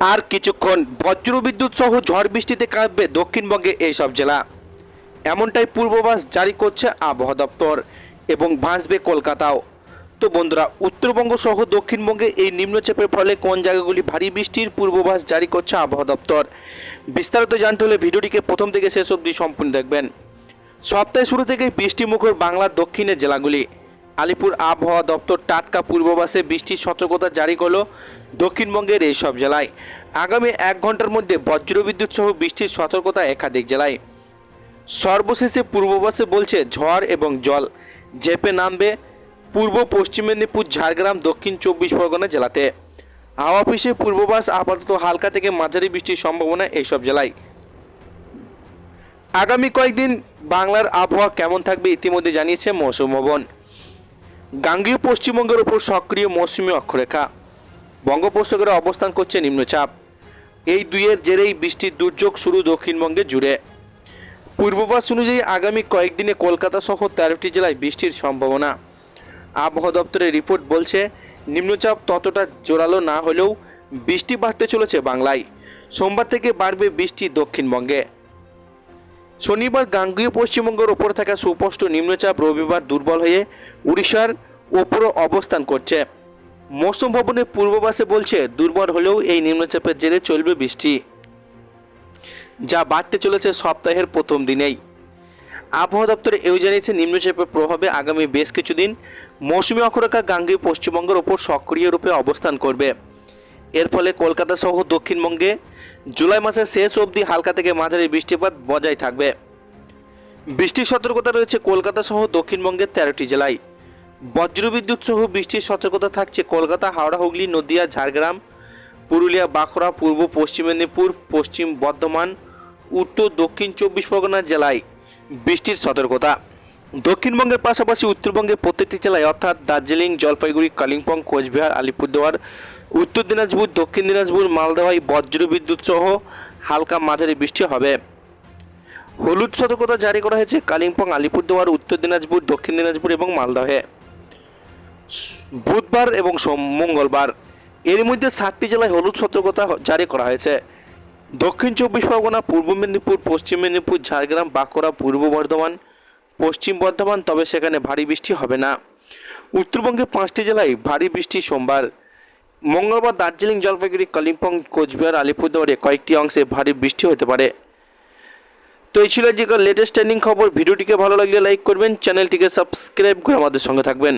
আর কিছুক্ষণ বজ্রবিদ্যুৎ সহ ঝড় বৃষ্টিতে কাঁপবে দক্ষিণবঙ্গে এইসব জেলা। এমনটাই পূর্বাভাস জারি করছে আবহাওয়া দপ্তর এবং ভাসবে কলকাতাও। তো বন্ধুরা, উত্তরবঙ্গ সহ দক্ষিণবঙ্গে এই নিম্নচাপের ফলে কোন জায়গাগুলি ভারী বৃষ্টির পূর্বাভাস জারি করছে আবহাওয়া দপ্তর? বিস্তারিত জানতে হলে ভিডিওটিকে প্রথম থেকে শেষ অবধি সম্পূর্ণ দেখবেন। সপ্তাহের শুরু থেকেই বৃষ্টিমুখর বাংলার দক্ষিণের জেলাগুলি। আলিপুর আবহাওয়া দপ্তর টাটকা পূর্বাভাসে বৃষ্টির সতর্কতা জারি করল দক্ষিণবঙ্গের এইসব জেলায়। আগামী এক ঘণ্টার মধ্যে বজ্রবিদ্যুৎ সহ বৃষ্টির সতর্কতা একাধিক জেলায়। সর্বশেষে পূর্বাভাসে বলছে ঝড় এবং জল। ঝেপে নামবে পূর্ব পশ্চিম মেদিনীপুর, ঝাড়গ্রাম, দক্ষিণ চব্বিশ পরগনা জেলাতে। হাওয়া অফিসে পূর্বাভাস আপাতত হালকা থেকে মাঝারি বৃষ্টির সম্ভাবনা এইসব জেলায়। আগামী কয়েকদিন বাংলার আবহাওয়া কেমন থাকবে ইতিমধ্যে জানিয়েছে মৌসুম ভবন। গাঙ্গীয় পশ্চিমবঙ্গের ওপর সক্রিয় মৌসুমী অক্ষরেখা। বঙ্গোপসাগরে অবস্থান করছে নিম্নচাপ। এই দুইয়ের জেরেই বৃষ্টির দুর্যোগ শুরু দক্ষিণবঙ্গে জুড়ে। পূর্বাভাস অনুযায়ী আগামী কয়েকদিনে কলকাতা সহ তেরোটি জেলায় বৃষ্টির সম্ভাবনা। আবহাওয়া দপ্তরের রিপোর্ট বলছে, নিম্নচাপ ততটা জোরালো না হলেও বৃষ্টি বাড়তে চলেছে বাংলায়। সোমবার থেকে বাড়বে বৃষ্টি দক্ষিণবঙ্গে। শনিবার গাঙ্গীয় পশ্চিমবঙ্গের ওপর থাকা সুস্পষ্ট নিম্নচাপ রবিবার দুর্বল হয়ে উড়িষ্যার ওপর অবস্থান করছে। মৌসুম ভবনের পূর্বাভাসে বলছে, দুর্বল হলেও এই নিম্নচাপের জেরে চলবে বৃষ্টি, যা বাড়তে চলেছে সপ্তাহের প্রথম দিনেই। আবহাওয়া দপ্তর এও জানিয়েছে, নিম্নচাপের প্রভাবে আগামী বেশ কিছুদিন মৌসুমী অক্ষরেখা গাঙ্গীয় পশ্চিমবঙ্গের ওপর সক্রিয় রূপে অবস্থান করবে। এর ফলে কলকাতা সহ দক্ষিণবঙ্গে জুলাই মাসের শেষ অবধি হালকা থেকে মাঝারি বৃষ্টিপাত বজায় থাকবে। বৃষ্টির সতর্কতা রয়েছে কলকাতা সহ দক্ষিণবঙ্গের তেরোটি জেলায়। বজ্রবিদ্যুৎ সহ বৃষ্টির সতর্কতা থাকছে কলকাতা, হাওড়া, হুগলি, নদিয়া, ঝাড়গ্রাম, পুরুলিয়া, বাঁকুড়া, পূর্ব, পশ্চিম মেদিনীপুর, পশ্চিম বর্ধমান, উত্তর, দক্ষিণ চব্বিশ পরগনা জেলায় বৃষ্টির সতর্কতা। দক্ষিণবঙ্গের পাশাপাশি উত্তরবঙ্গের প্রত্যেকটি জেলায় অর্থাৎ দার্জিলিং, জলপাইগুড়ি, কালিম্পং, কোচবিহার, আলিপুরদুয়ার উত্তর দিনাজপুর, দক্ষিণ দিনাজপুর মালদহায় বজ্রবিদ্যুৎ সহ হালকা মাঝারি বৃষ্টি হবে। হলুদ সতর্কতা জারি করা হয়েছে কালিম্পং, আলিপুরদুয়ার, উত্তর দিনাজপুর, দক্ষিণ দিনাজপুর এবং মালদহে। বুধবার এবং মঙ্গলবার এর মধ্যে সাতটি জেলায় হলুদ সতর্কতা জারি করা হয়েছে। দক্ষিণ চব্বিশ পরগনা, পূর্ব মেদিনীপুর, পশ্চিম মেদিনীপুর, ঝাড়গ্রাম, বাঁকুড়া, পূর্ব বর্ধমান, পশ্চিম বর্ধমান, তবে সেখানে ভারী বৃষ্টি হবে না। উত্তরবঙ্গে পাঁচটি জেলায় ভারী বৃষ্টি সোমবার। মঙ্গলবার দার্জিলিং জলপাইগুড়ি, কালিম্পং, কোচবিহার, আলিপুরদুয়ারে কয়েকটি অংশে ভারী বৃষ্টি হতে পারে। তো এই ছিল আজকের লেটেস্ট ট্রেন্ডিং খবর। ভিডিওটিকে ভালো লাগলে লাইক করবেন চ্যানেলটিকে সাবস্ক্রাইব করে আমাদের সঙ্গে থাকবেন।